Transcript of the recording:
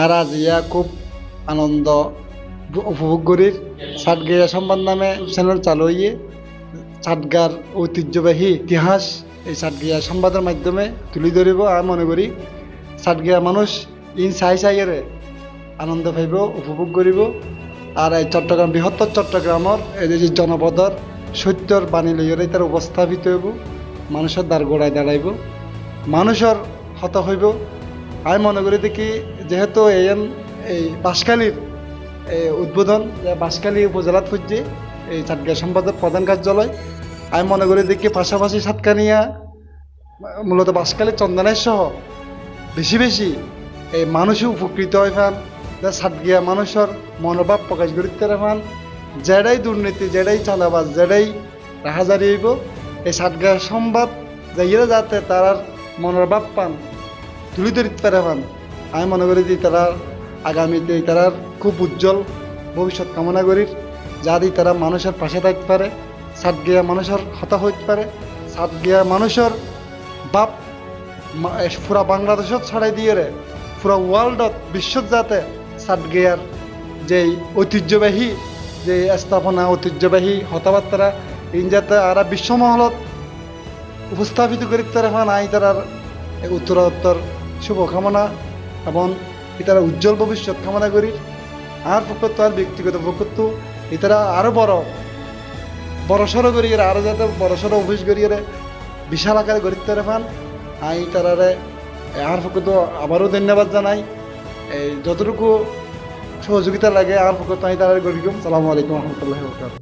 আর আজ ইয়া খুব আনন্দ উপভোগ করি। সাতগিয়া সংবাদ নামে চ্যানেল চালু হইয়ে সাতগার ঐতিহ্যবাহী ইতিহাস এই সাতগিয়া সংবাদের মাধ্যমে তুলে ধরিব। আর মনে করি সাতগিয়া মানুষ ইন চাই চাইয়েরে আনন্দ পাইব, উপভোগ করিব। আর এই চট্টগ্রাম, বৃহত্তর চট্টগ্রামর এই যে জনপদর সত্যর বাণী লইয়ারে তার উপস্থাপিত হইব। মানুষের দ্বার গোড়ায় দাঁড়াইব। মানুষের হত হইব। আমি মনে করি দেখি যেহেতু এই এই বাঁশখালীর উদ্বোধন বাঁশখালী উপজেলাত খুঁজছে এই চাটগিয়া সম্পাদক প্রধান কার্যালয়। আমি মনে করি দেখি পাশাপাশি সাতকানিয়া, মূলত বাঁশখালী চন্দনের সহ বেশি বেশি এই মানুষও উপকৃত হয় ফান। যা সাতগিয়া মানুষের মনোভাব প্রকাশ করতে ফান। যেটাই দুর্নীতি যেটাই চাঁদাবাজ যেটাই রাহাজারি হইব, এই সাতগিয়া সংবাদ যাইয়ে যাতে তার মনের ভাব পান, তুলি ধরিতে পারে আমি মনে করি যে তারা আগামীতে তারার খুব উজ্জ্বল ভবিষ্যৎ কামনা করি। যাদি তারা মানুষের পাশে থাকতে পারে, সাত গিয়া মানুষের হতা হইতে পারে, সাত গিয়া মানুষের বাপ পুরা বাংলাদেশত ছড়াই দিয়ে রে, পুরা ওয়ার্ল্ডত বিশ্বত যাতে সাত গিয়ার যেই ঐতিহ্যবাহী যে স্থাপনা ঐতিহ্যবাহী হতাবার্তারা ইন যাতে আর বিশ্বমহলত উপস্থাপিত করি তারা এখন আই তারার উত্তরোত্তর শুভকামনা। এবং ইতারা উজ্জ্বল ভবিষ্যৎ কামনা করি। আর পক্ষত্ব আর ব্যক্তিগত পক্ষত্ব ইতারা আরও বড় বড় সড়ো করি আরও যাতে বড় সড়ো অফিস করি বিশাল আকারে গড়ি তারা ফান। আই তারারে আর পক্ষত্ব আবারও ধন্যবাদ জানাই। এই যতটুকু সহযোগিতা লাগে, আর পক্ষত্ব আমি তারা গড়ি সালামু আলাইকুম রহমতুল্লাহ বরকাতুহু।